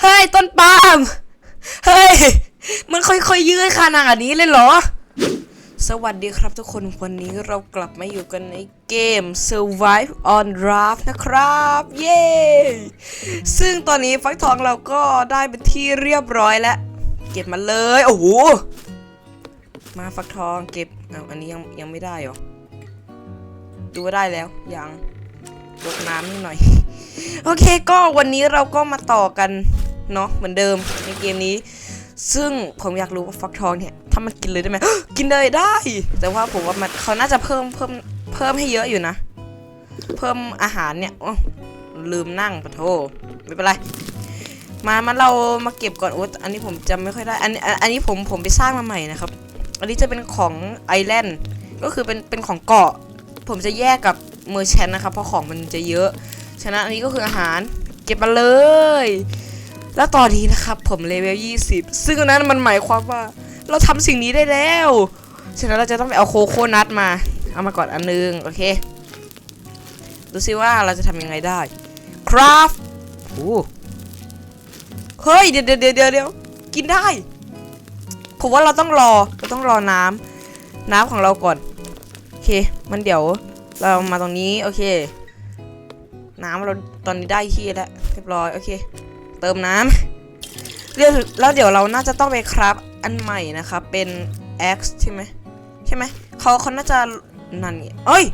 เฮ้ยต้นปาล์มเฮ้ยมันค่อยๆยืดขนาดนี้เลยเหรอ สวัสดีครับทุกคนวันนี้เรากลับมาอยู่กันในเกม Survive on Raft นะครับ เย้ ซึ่งตอนนี้ฟักทองเราก็ได้เป็นที่เรียบร้อยแล้ว เก็บมาเลย โอ้โห มาฟักทองเก็บเอาอันนี้ยังยังไม่ได้เหรอ ดูว่าได้แล้วยังยกน้ำนิดหน่อย โอเคก็วันนี้เราก็มาต่อกัน เนาะเหมือนเดิมในเกมนี้ ซึ่งผมอยากรู้ว่าฟักทองเนี่ยถ้ามันกินเลยได้ไหมกินเลยได้ แต่ว่าผมว่ามันเขาน่าจะเพิ่มเพิ่มเพิ่มให้เยอะอยู่นะ เพิ่มอาหารเนี่ยโอ้ลืมนั่งปะโทไม่เป็นไรมามาเรามาเก็บก่อนโอ้อันนี้ผมจำไม่ค่อยได้อันอันอันนี้ผมผมไปสร้างมาใหม่นะครับ อันนี้จะเป็นของไอแลนด์ก็คือเป็นเป็นของเกาะ ผมจะแยกกับเมอร์แชนนะครับเพราะของมันจะเยอะ ฉะนั้นอันนี้ก็คืออาหารเก็บมาเลย แล้วตอนนี้นะครับผมเลเวล 20 ซึ่งนนั้นมันหมายความว่า เราทำสิ่งนี้ได้แล้ว ฉะนั้นเราจะต้องไปเอาโคโคนัทมา เอามาก่อนอันนึง โอเค ดูซิว่าเราจะทำยังไงได้ คราฟโอ้เฮ้ย เดี๋ยวเดี๋ยวเดี๋ยวเดี๋ยวกินได้ ผมว่าเราต้องรอ เราต้องรอน้ำ น้ำของเราก่อน โอเค มันเดี๋ยว เรามาตรงนี้ โอเค น้ำเราตอนนี้ได้ที่แล้ว เรียบร้อย โอเค เติมน้ำเรียแล้วเดี๋ยวเราน่าจะต้องไปครับอันใหม่นะครับ เป็น X ใช่ไหมใช่ไหมเขาเขาน่าจะนั่นไงเอ้ย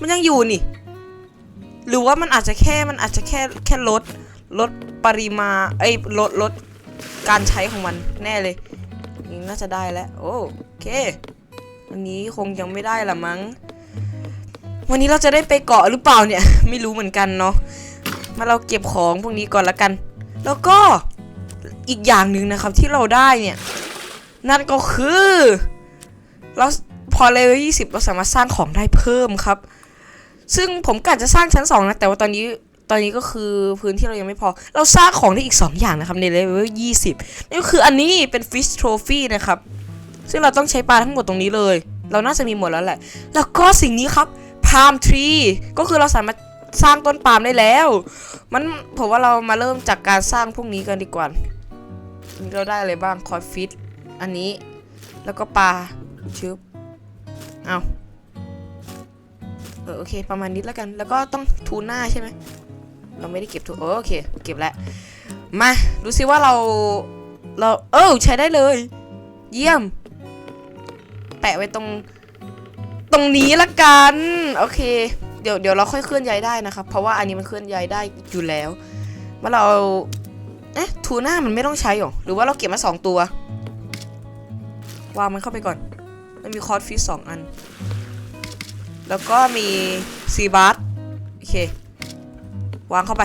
มันยังอยู่นี่ หรือว่ามันอาจจะแค่มันอาจจะแค่แค่ลดลดปริมาณเอ้ยลดลดการใช้ของมันแน่เลยนี่น่าจะได้แล้วโอเควันนี้คงยังไม่ได้ละมั้ง วันนี้เราจะได้ไปเกาะหรือเปล่าเนี่ย ไม่รู้เหมือนกันเนาะ มาเราเก็บของพวกนี้ก่อนละกัน แล้วก็อีกอย่างหนึ่งนะครับที่เราได้เนี่ย นั่นก็คือเราพอเลเวล20เราสามารถสร้างของได้เพิ่มครับ ซึ่งผมกะจะสร้างชั้น2นะ แต่ว่าตอนนี้ตอนนี้ก็คือพื้นที่เรายังไม่พอ เราสร้างของได้อีก 2 อย่างนะครับในเลเวล20นั่นก็คืออันนี้เป็น fish trophy นะครับ ซึ่งเราต้องใช้ปลาทั้งหมดตรงนี้เลย เราน่าจะมีหมดแล้วแหละ แล้วก็สิ่งนี้ครับ palm tree ก็คือเราสามารถ สร้างต้นปาล์มได้แล้ว มันผมว่าเรามาเริ่มจากการสร้างพวกนี้กันดีกว่านนี้เราได้อะไรบ้างคอยฟิตอันนี้แล้วก็ปลาชึบเอาเออโอเค ประมาณนี้แล้วกัน แล้วก็ต้องทูน่าใช่ไหมเราไม่ได้เก็บทูโอเค เก็บแล้วมาดูซิว่าเราเราเออใช้ได้เลย เยี่ยม แปะไว้ตรง ตรงนี้ละกัน โอเค เดี๋ยวเดี๋ยวเราค่อยเคลื่อนย้ายได้นะครับ เพราะว่าอันนี้มันเคลื่อนย้ายได้อยู่แล้วเมื่อเราเอ๊ะทูน่ามันไม่ต้องใช้หรอหรือว่าเราเก็บมาสองตัววางมันเข้าไปก่อน มันมีคอร์สฟิชสองอัน แล้วก็มีซีบาร์โอเค วางเข้าไป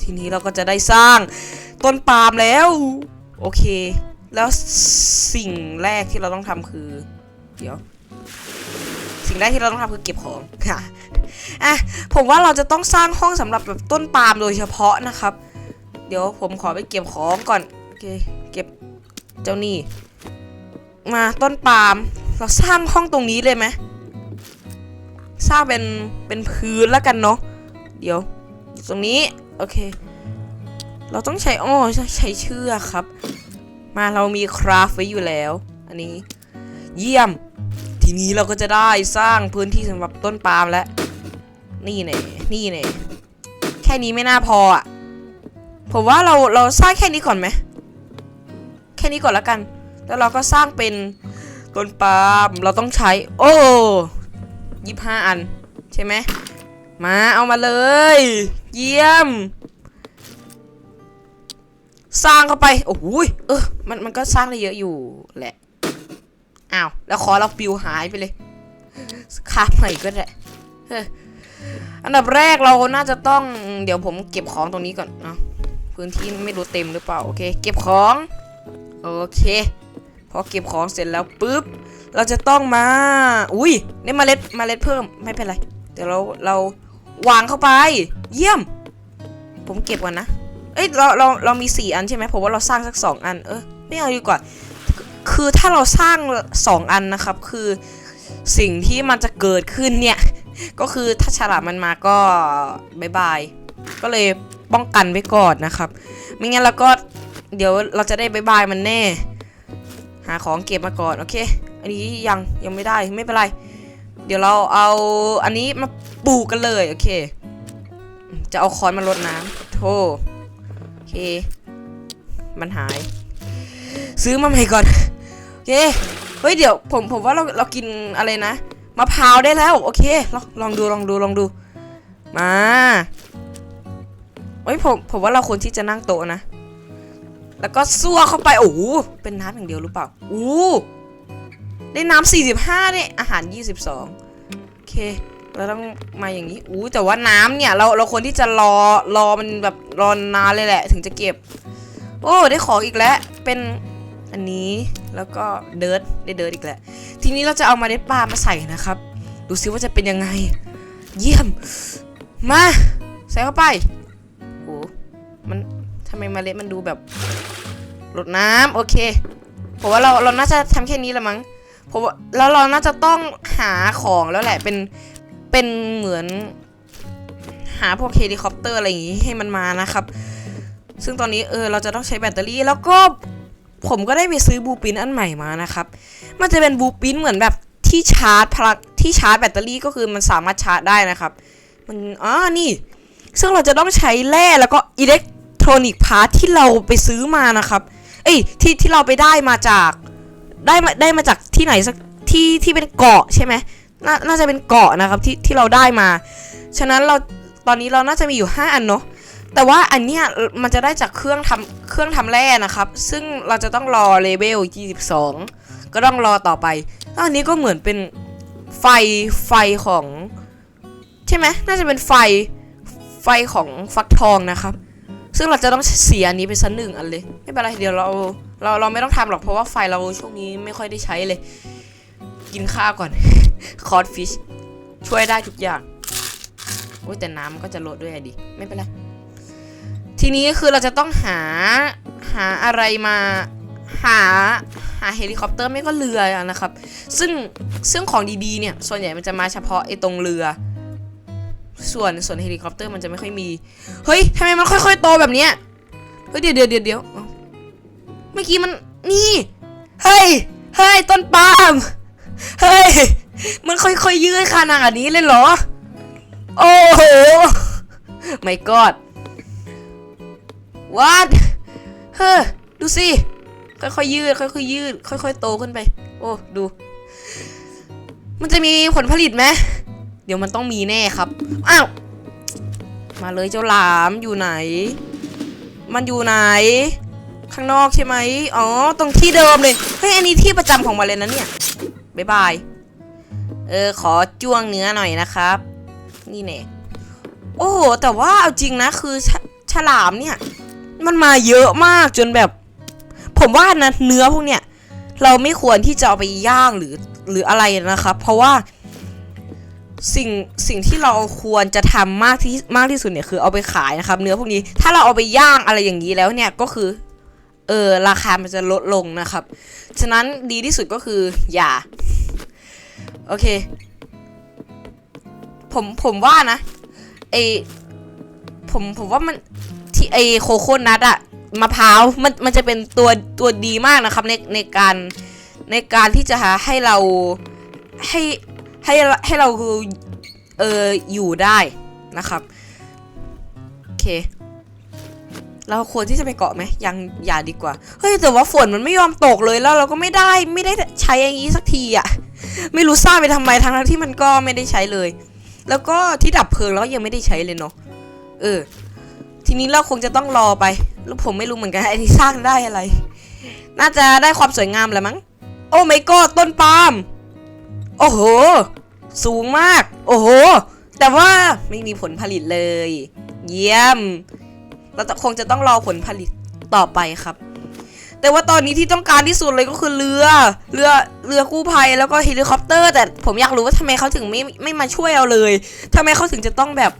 ทีนี้เราก็จะได้สร้างต้นปาล์มแล้ว โอเค แล้วสิ่งแรกที่เราต้องทำคือ เดี๋ยว สิ่งแรกที่เราต้องทำคือเก็บของค่ะอะผมว่าเราจะต้องสร้างห้องสำหรับแบบต้นปาล์มโดยเฉพาะนะครับ เดี๋ยวผมขอไปเก็บของก่อนโอเคเก็บเจ้านี่มาต้นปาล์มเราสร้างห้องตรงนี้เลยไหมสร้างเป็นเป็นพื้นแล้วกันเนาะเดี๋ยว ตรงนี้โอเค เราต้องใช้อ้อใช้เชือกครับ มาเรามีคราฟไว้อยู่แล้ว อันนี้ เยี่ยม ทีนี้เราก็จะได้สร้างพื้นที่สำหรับต้นปาล์มแล้วนี่เน่นี่เน่แค่นี้ไม่น่าพออะผมว่าเราเราสร้างแค่นี้ก่อนไหมแค่นี้ก่อนแล้วกัน แล้วเราก็สร้างเป็นต้นปาล์มเราต้องใช้ โอ้ยี่ห้าอัน ใช่ไหมมาเอามาเลย เยี่ยม สร้างเข้าไป โอ้โหยเออมันมันก็สร้างได้เยอะอยู่แหละ อ้าว แล้วคอเราปิวหายไปเลยคาบใหม่ก็ได้อันดับแรกเราน่าจะต้องเดี๋ยวผมเก็บของตรงนี้ก่อนเนาะพื้นที่ไม่รู้เต็มหรือเปล่า โอเค เก็บของ โอเค พอเก็บของเสร็จแล้วปุ๊บ เราจะต้องมา อุ้ยได้เมล็ดเมล็ดเพิ่มไม่เป็นไร เดี๋ยวเราเราวางเข้าไป เยี่ยม ผมเก็บก่อนนะ เอ้ยเราเราเรามีสี่อันใช่ไหมผมว่าเราสร้างสักสองอัน เออไม่เอาดีกว่า คือถ้าเราสร้างสองอันนะครับ คือสิ่งที่มันจะเกิดขึ้นเนี่ย ก็คือถ้าฉลามมันมาก็บายบาย ก็เลยป้องกันไว้ก่อนนะครับ ไม่งั้นเราก็เดี๋ยวเราจะได้บายบายมันแน่ หาของเก็บมาก่อน โอเค อันนี้ยังยังไม่ได้ไม่เป็นไร เดี๋ยวเราเอาอันนี้มาปลูกกันเลย โอเค จะเอาค้อนมารดน้ำโธ่โอเค มันหาย ซื้อมาใหม่ก่อน เค เฮ้ยเดี๋ยวผมผมว่าเราเรากินอะไรนะมะพร้าวได้แล้ว โอเค ลองลองดูลองดูลองดู มาเฮ้ยผมผมว่าเราควรที่จะนั่งโต๊ะนะ แล้วก็ซัวเข้าไปโอ้โหเป็นน้ำอย่างเดียวหรือเปล่าอู้ได้น้ำ45เนี่ยอาหาร22โอเคเราต้องมาอย่างนี้อู้แต่ว่าน้ำเนี่ยเราเราควรที่จะรอรอมันแบบรอนานเลยแหละ ถึงจะเก็บ โอ้ได้ของอีกแล้วเป็น อันนี้แล้วก็เดิร์ดได้เดิร์ดอีกแหล้วทีนี้เราจะเอามาเด็ดปลามาใส่นะครับ ดูซิว่าจะเป็นยังไง เยี่ยม มาใส่เข้าไปโอ้มันทำไมมาเล็ดมันดูแบบรดน้ำโอเคผมว่าเราเราน่าจะทำแค่นี้ละมั้งผมว่าแล้วเราน่าจะต้องหาของแล้วแหละเป็นเป็นเหมือนหาพวกเฮลิคอปเตอร์อะไรอย่างงี้ให้มันมานะครับ ซึ่งตอนนี้เออเราจะต้องใช้แบตเตอรี่แล้วก็ ผมก็ได้ไปซื้อบูปินอันใหม่มานะครับ มันจะเป็นบูปินเหมือนแบบที่ชาร์จพลังที่ชาร์จแบตเตอรี่ก็คือมันสามารถชาร์จได้นะครับ มันอ๋อนี่ ซึ่งเราจะต้องใช้แร่แล้วก็อิเล็กทรอนิกส์พาร์ทที่เราไปซื้อมานะครับ เอ้ยที่ที่เราไปได้มาจากได้มาได้มาจากที่ไหนสักที่ที่เป็นเกาะใช่ไหมนน่าจะเป็นเกาะนะครับที่ที่เราได้มา ฉะนั้นเราตอนนี้เราน่าจะมีอยู่ 5 อันเนาะ แต่ว่าอันเนี้ยมันจะได้จากเครื่องทำเครื่องทำแร่นะครับ ซึ่งเราจะต้องรอเลเวล 22 ก็ต้องรอต่อไปอันนี้ก็เหมือนเป็นไฟไฟของ ใช่ไหมน่าจะเป็นไฟไฟของฟักทองนะครับ ซึ่งเราจะต้องเสียอันนี้ไปสักหนึ่งอันเลย ไม่เป็นไรเดี๋ยวเราเราเราไม่ต้องทำหรอกเพราะว่าไฟเราช่วงนี้ไม่ค่อยได้ใช้เลย กินข้าวก่อนคอร์ดฟิชช่วยได้ทุกอย่างโอ้ยแต่น้ำก็จะลดด้วยอดิไม่เป็นไร ทีนี้คือเราจะต้องหาหาอะไรมาหาหาเฮลิคอปเตอร์ไม่ก็เรือนะครับ ซึ่งซึ่งของดีๆเนี่ย ส่วนใหญ่มันจะมาเฉพาะไอ้ตรงเรือ ส่วนส่วนเฮลิคอปเตอร์มันจะไม่ค่อยมี เฮ้ยทำไมมันค่อยๆโตแบบเนี้ยเฮ้ยเดี๋ยวเดี๋ยวเดี๋ยวเดี๋ยวเอ้าเมื่อกี้มันนี่เฮ้ยเฮ้ยต้นปาล์มเฮ้ยมันค่อยๆยืดขนาดนี้เลยเหรอ โอ้โหไม่กอด what เฮ้อดูสิ ค่อยๆยืด ค่อยๆยืด ค่อยๆโตขึ้นไป โอ้ ดู มันจะมีผลผลิตไหม เดี๋ยวมันต้องมีแน่ครับ อ้าว มาเลยเจ้าหลามอยู่ไหน มันอยู่ไหน ข้างนอกใช่ไหม อ๋อ ตรงที่เดิมเลย เฮ้ย อันนี้ที่ประจำของมันเลยนะเนี่ย บ๊ายบาย เออ ขอจ้วงเนื้อหน่อยนะครับ นี่แน่โอ้โหแต่ว่าเอาจริงนะคือฉลามเนี่ย มันมาเยอะมากจนแบบ ผมว่านะเนื้อพวกเนี้ยเราไม่ควรที่จะเอาไปย่างหรือหรืออะไรนะครับ เพราะว่าสิ่งสิ่งที่เราควรจะทำมากที่มากที่สุดเนี่ยคือเอาไปขายนะครับ เนื้อพวกนี้ถ้าเราเอาไปย่างอะไรอย่างนี้แล้วเนี่ยก็คือเออราคามันจะลดลงนะครับ ฉะนั้นดีที่สุดก็คืออย่าโอเค ผมผมว่านะไอผมผมว่ามัน ไอโคโค่นัทอะมะพร้าวมันมันจะเป็นตัวตัวดีมากนะครับในในการในการที่จะหาให้เราให้ให้ให้เราเอออยู่ได้นะครับโอเคเราควรที่จะไปเกาะไหมยังอย่าดีกว่าเฮ้ยแต่ว่าฝนมันไม่ยอมตกเลยแล้วเราก็ไม่ได้ไม่ได้ใช้อย่างนี้สักทีอะไม่รู้สร้างไปทำไมทั้งที่มันก็ไม่ได้ใช้เลย แล้วก็ที่ดับเพลิงแล้วยังไม่ได้ใช้เลยเนาะเออ ทีนี้เราคงจะต้องรอไปแล้วผมไม่รู้เหมือนกันไอ้ที่สร้างได้อะไร น่าจะได้ความสวยงามแหละมั้ง โอ้ไม่ก็ต้นปาล์ม โอ้โห สูงมาก โอ้โห แต่ว่าไม่มีผลผลิตเลย เยี่ยม เราจะคงจะต้องรอผลผลิตต่อไปครับ แต่ว่าตอนนี้ที่ต้องการที่สุดเลยก็คือเรือ เรือ เรือกู้ภัยแล้วก็เฮลิคอปเตอร์ แต่ผมอยากรู้ว่าทำไมเขาถึงไม่ไม่มาช่วยเราเลยทำไมเขาถึงจะต้องแบบ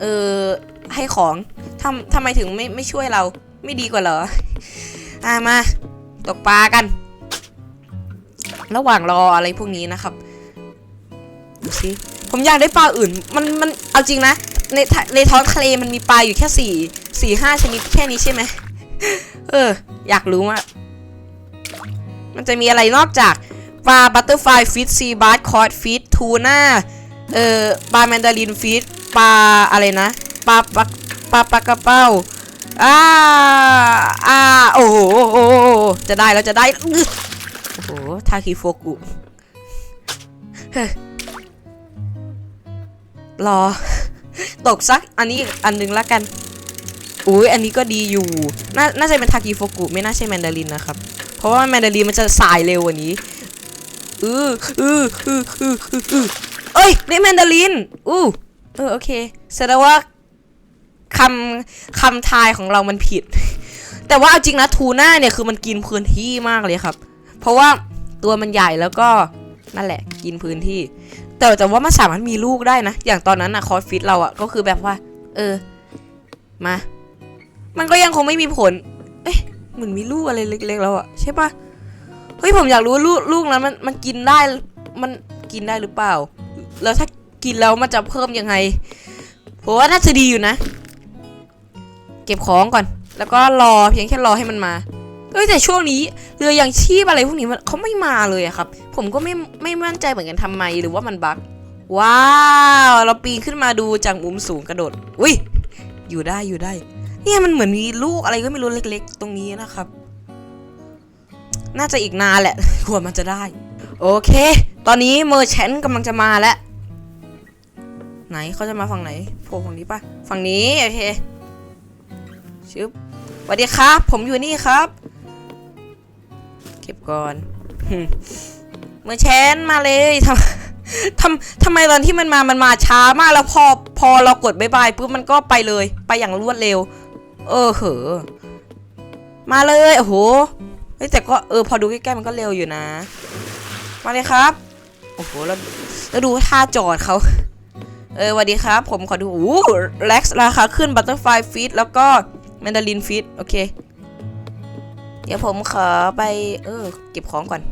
เออให้ของ ทำทำไมถึงไม่ไม่ช่วยเรา ไม่ดีกว่าเหรอ อ่ามา ตกปลากัน ระหว่างรออะไรพวกนี้นะครับดูสิผมอยากได้ปลาอื่น มันมันเอาจริงนะ ในในท้องทะเลมันมีปลาอยู่แค่สี่สี่ห้าชนิดแค่นี้ใช่ไหมเออ อยากรู้มามันจะมีอะไรนอกจากปลาบัตเตอร์ไฟฟิชซีบาร์คอร์ดฟิชทูน่าเอ่อปลาแมนดารินฟิชปลาอะไรนะปลาปลา ปลาปลากระเป้าอ่าอ่าโอ้โหจะได้แล้วจะได้โอ้โหทาคิโฟกุรอ ตกสักอันนี้อันหนึงละกันอุ้ยอันนี้ก็ดีอยู่น่าน่าจะเป็นทากิโฟกุไม่น่าใช่แมนดารินนะครับ เพราะว่าแมนดารินมันจะสายเร็วกว่านี้อืออืออืออืออืออเอ้ยได้แมนดารินอู้เออโอเคแสดงว่า คำคำทายของเรามันผิด แต่ว่าเอาจริงนะทูน่าเนี่ยคือมันกินพื้นที่มากเลยครับ เพราะว่าตัวมันใหญ่แล้วก็นั่นแหละ กินพื้นที่ แต่แต่ว่ามันสามารถมีลูกได้นะ อย่างตอนนั้นอะคอร์สฟิตเราอะก็คือแบบว่า เออ มา มันก็ยังคงไม่มีผล เอ๊ะเหมือนมีลูกอะไรเล็ก ๆ แล้วอะใช่ปะเฮ้ยผมอยากรู้ลูกลูกนั้นมันมันกินได้มันกินได้หรือเปล่า แล้วถ้ากินแล้วมันจะเพิ่มยังไงผมว่าน่าจะดีอยู่นะ เก็บของก่อน แล้วก็รอเพียงแค่รอให้มันมาเฮ้ยแต่ช่วงนี้เรือยังชีพอะไรพวกนี้มันเขาไม่มาเลยอะครับ ผมก็ไม่ไม่มั่นใจเหมือนกันทำไมหรือว่ามันบั๊กว้าวเราปีนขึ้นมาดูจากมุมสูงกระโดดอุ้ยอยู่ได้อยู่ได้ เนี่ยมันเหมือนมีลูกอะไรก็ไม่รู้เล็ก ๆ ตรงนี้นะครับ น่าจะอีกนานแหละกว่ามันจะได้ โอเค ตอนนี้เมอร์แชนกำลังจะมาแล้วไหนเขาจะมาฝั่งไหนโผล่ฝั่งนี้ปะฝั่งนี้โอเค ชึบสวัสดีครับ ผมอยู่นี่ครับ เก็บก่อนเมอร์แชนมาเลยทำทำทำไมตอนที่มันมามันมาช้ามากแล้วพอพอเรากดบายบายปุ๊บมันก็ไปเลย ไปอย่างรวดเร็ว เออเหอะมาเลยโอ้โหแต่ก็เออพอดูใกล้ๆมันก็เร็วอยู่นะ มาเลยครับโอ้โหแล้วแล้วดูท่าจอดเขาเออสวัสดีครับ ผมขอดูโอ้เล็กซ์ราคาขึ้นบัตเตอร์ไฟฟีดแล้วก็ แมนดารินฟีดโอเค เดี๋ยวผมขอไป เออ เก็บของก่อน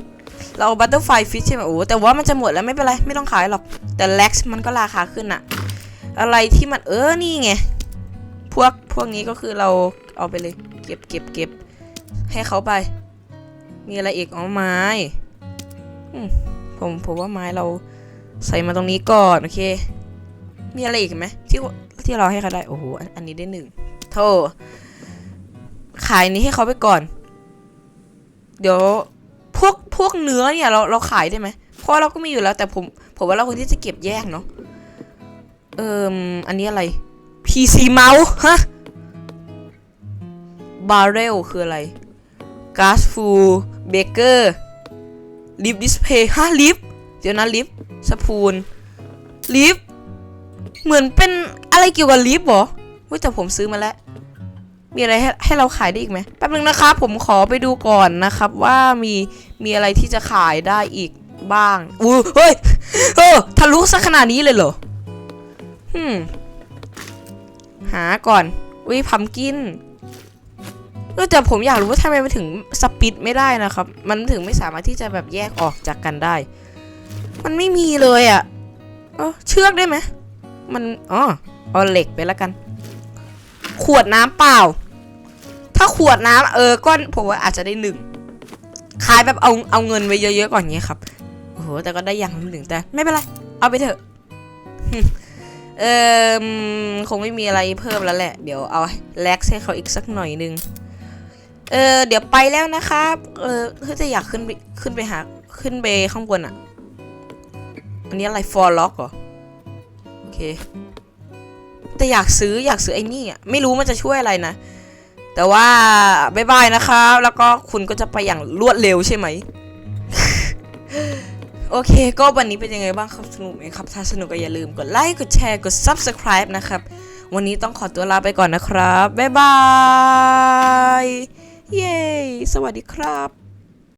เราบัตเตอร์ไฟฟิชใช่ไหมโอ้แต่ว่ามันจะหมดแล้วไม่เป็นไร ไม่ต้องขายหรอก แต่เล็กซ์มันก็ราคาขึ้นอะอะไรที่มันเออนี่ไง พวกพวกนี้ก็คือเราเอาไปเลย เก็บเก็บเก็บให้เขาไป มีอะไรอีกอ๋อไม้ผมผมว่าไม้เราใส่มาตรงนี้ก่อน โอเค มีอะไรอีกไหมที่ที่เราให้เขาได้ โอ้โห อันนี้ได้หนึ่ง โทขายนี้ให้เขาไปก่อน เดี๋ยวพวกพวกเนื้อเนี่ยเราเราขายได้ไหมเพราะเราก็มีอยู่แล้วแต่ผมผมว่าเราควรที่จะเก็บแยกเนาะเอิมอันนี้อะไร PC เมาส์ฮะบาร์เรลคืออะไร g a s f u l Baker Lip Display ฮะลิฟเดี๋ยวนะลิฟสปูนลิฟเหมือนเป็นอะไรเกี่ยวกับลิฟหรอเว้ยแต่ผมซื้อมาแล้ว มีอะไรให้ให้เราขายได้อีกไหมแป๊บนึงนะครับผมขอไปดูก่อนนะครับว่ามีมีอะไรที่จะขายได้อีกบ้างอู้เฮ้ยเออทะลุซะขนาดนี้เลยเหรอฮึมหาก่อนอุ้ยพัมกินเออแต่ผมอยากรู้ว่าทำไมมันถึงสปิดไม่ได้นะครับ มันถึงไม่สามารถที่จะแบบแยกออกจากกันได้ มันไม่มีเลยอะ่ะเออเชือกได้ไหมมันอ๋อเอาเหล็กไปแล้วกัน ขวดน้ำเปล่า ถ้าขวดน้ำเออก็ผมว่าอาจจะได้หนึ่งขายแบบเอาเอาเงินไว้เยอะๆก่อนเงี้ยครับโอ้โหแต่ก็ได้อย่างหนึ่งแต่ไม่เป็นไรเอาไปเถอะเออคงไม่มีอะไรเพิ่มแล้วแหละ เดี๋ยวเอาแล็กให้เขาอีกสักหน่อยนึงเออเดี๋ยวไปแล้วนะครับเออเพื่อจะอยากขึ้นไปขึ้นไปหาขึ้นไปข้างบนอะ่ะ อันนี้อะไรฟอร์ล็อกเหรอโอเคแต่อยากซื้ออยากซื้อไอ้นี่อะไม่รู้มันจะช่วยอะไรนะ แต่ว่าบายบายนะครับ แล้วก็คุณก็จะไปอย่างรวดเร็วใช่ไหม โอเค ก็วันนี้เป็นยังไงบ้างครับสนุกไหมครับ ถ้าสนุกก็อย่าลืมกดไลค์กดแชร์กด subscribe นะครับ วันนี้ต้องขอตัวลาไปก่อนนะครับ บ๊ายบาย เย้ สวัสดีครับ